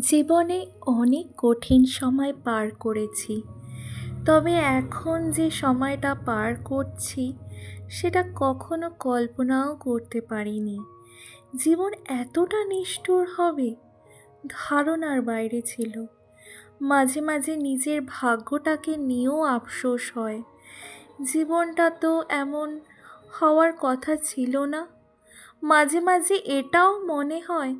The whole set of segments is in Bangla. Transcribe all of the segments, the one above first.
জীবনে অনেক কঠিন সময় পার করেছি। তবে এখন যে সময়টা পার করছি, সেটা কখনো কল্পনাও করতে পারিনি। জীবন এতটা নিষ্ঠুর হবে, ধারণার বাইরে ছিল। মাঝে মাঝে নিজের ভাগ্যটাকে নিয়েও আফসোস হয়। জীবনটা তো এমন হওয়ার কথা ছিল না। মাঝে মাঝে এটাও মনে হয়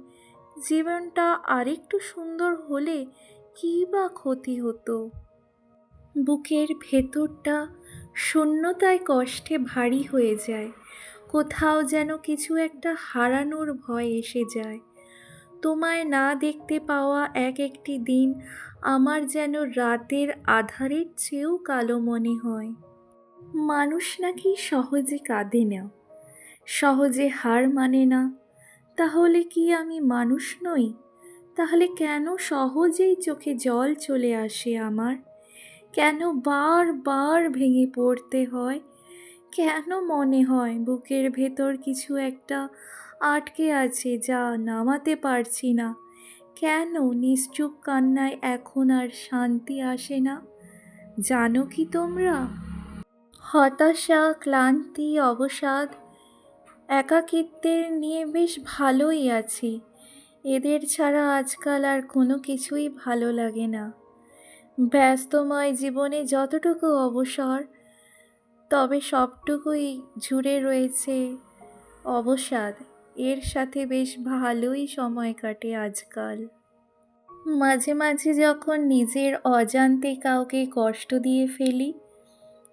জীবনটা আরেকটু সুন্দর হলে কী বা ক্ষতি হতো? বুকের ভেতরটা শূন্যতায় কষ্টে ভারী হয়ে যায়। কোথাও যেন কিছু একটা হারানোর ভয় এসে যায়। তোমায় না দেখতে পাওয়া এক একটি দিন আমার যেন রাতের আধারের চেয়েও কালো মনে হয়। মানুষ নাকি সহজে কাঁদে না। সহজে হার মানে না। তাহলে কি আমি মানুষ নই? তাহলে কেন সহজেই চোখে জল চলে আসে আমার? কেন বারবার ভেঙে পড়তে হয়? কেন মনে হয় বুকের ভেতর কিছু একটা আটকে আছে যা নামাতে পারছি না? কেন নিশ্চুপ কান্নায় এখন আর শান্তি আসে না? জানো কি তোমরা? হতাশা, ক্লান্তি, অবসাদ একাকিত্বের নিয়ে বেশ ভালোই আছি। এদের ছাড়া আজকাল আর কোনো কিছুই ভালো লাগে না। ব্যস্তময় জীবনে যতটুকু অবসর, তবে সবটুকুই জুড়ে রয়েছে অবসাদ। এর সাথে বেশ ভালোই সময় কাটে আজকাল। মাঝে মাঝে যখন নিজের অজান্তে কাউকে কষ্ট দিয়ে ফেলি,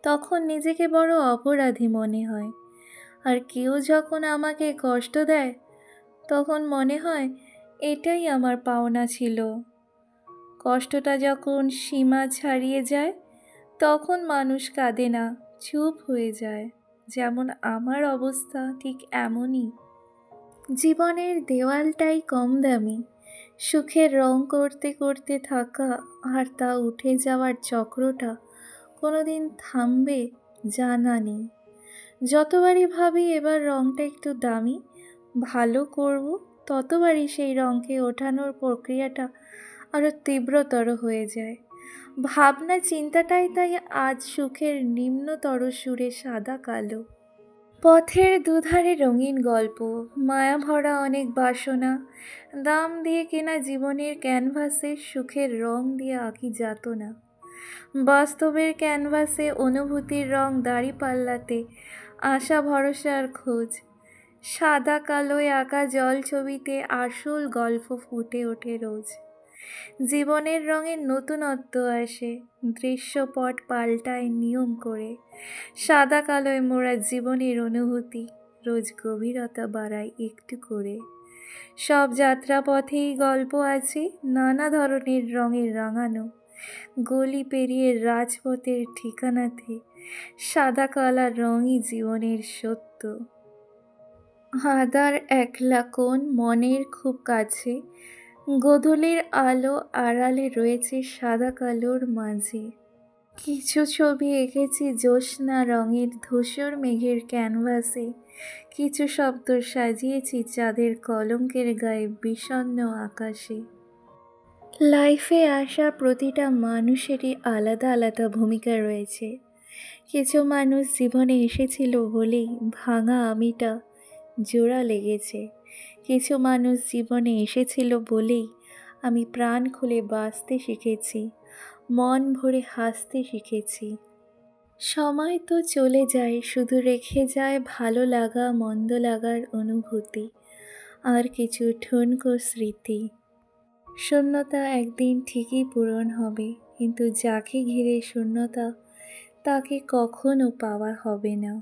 তখন নিজেকে বড় অপরাধী মনে হয়। আর কেউ যখন আমাকে কষ্ট দেয়, তখন মনে হয় এটাই আমার পাওনা ছিল। কষ্টটা যখন সীমা ছাড়িয়ে যায়, তখন মানুষ কাঁদে না, চুপ হয়ে যায়। যেমন আমার অবস্থা ঠিক এমনই। জীবনের দেওয়ালটাই কম দামি। সুখের রং করতে করতে থাকা আর তা উঠে যাওয়ার চক্রটা কোনো দিন থামবে জানা নেই। যতবারই ভাবি এবার রংটা একটু দামি, ভালো করব, ততবারই সেই রঙকে ওঠানোর প্রক্রিয়াটা আরও তীব্রতর হয়ে যায়। ভাবনা চিন্তাটাই তাই আজ সুখের নিম্নতর সুরে সাদা কালো। পথের দুধারে রঙিন গল্প, মায়া ভরা অনেক বাসনা, দাম দিয়ে কেনা জীবনের ক্যানভাসে সুখের রং দিয়ে আঁকি যাত না বাস্তবের ক্যানভাসে অনুভূতির রং দাড়ি পাল্লাতে আশা, ভরসার খোঁজ। সাদা কালোয় আঁকা জল ছবিতে আসল গল্প ফুটে ওঠে রোজ। জীবনের রঙের নতুনত্ব আসে, দৃশ্যপট পাল্টায় নিয়ম করে। সাদা কালোয় মোড়া জীবনের অনুভূতি রোজ গভীরতা বাড়ায় একটু করে। সব যাত্রাপথেই গল্প আছে, নানা ধরনের রঙের রাঙানো। গলি পেরিয়ে রাজপথের ঠিকানাতে সাদা কালা রঙই জীবনের সত্য। আদার একলা কোণ মনের খুব কাছে, গোধূলির আলো আড়ালে রয়েছে সাদা কালোর মাঝে। কিছু ছবি এঁকেছি জ্যোৎস্না রঙের ধূসর মেঘের ক্যানভাসে, কিছু শব্দ সাজিয়েছি চাঁদের কলঙ্কের গায়ে বিষণ্ন আকাশে। লাইফে আসা প্রতিটা মানুষেরই আলাদা আলাদা ভূমিকা রয়েছে। কিছু মানুষ জীবনে এসেছিল বলেই ভাঙা আমিটা জোড়া লেগেছে। কিছু মানুষ জীবনে এসেছিল বলেই আমি প্রাণ খুলে বাঁচতে শিখেছি, মন ভরে হাসতে শিখেছি। সময় তো চলে যায়, শুধু রেখে যায় ভালো লাগা, মন্দ লাগার অনুভূতি, আর কিছু ঠুনকো স্মৃতি। শূন্যতা একদিন ঠিকই পূরণ হবে, কিন্তু যাকে ঘিরে শূন্যতা তাকে কখনো পাওয়া হবে না।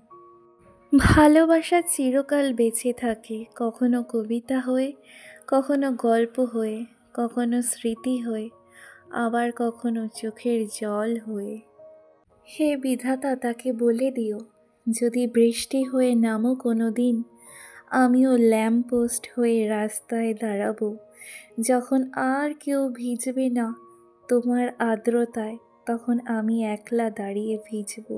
ভালোবাসা চিরকাল বেঁচে থাকে, কখনো কবিতা হয়ে, কখনো গল্প হয়ে, কখনো স্মৃতি হয়ে, আবার কখনো চোখের জল হয়ে। হে বিধাতা, তাকে বলে দিও, যদি বৃষ্টি হয়ে নামো কোনো দিন আমিও ল্যাম্প পোস্ট হয়ে রাস্তায় দাঁড়াবো। যখন আর কেউ ভিজবে না তোমার আর্দ্রতায় তখন আমি একলা দাঁড়িয়ে ভিজবো।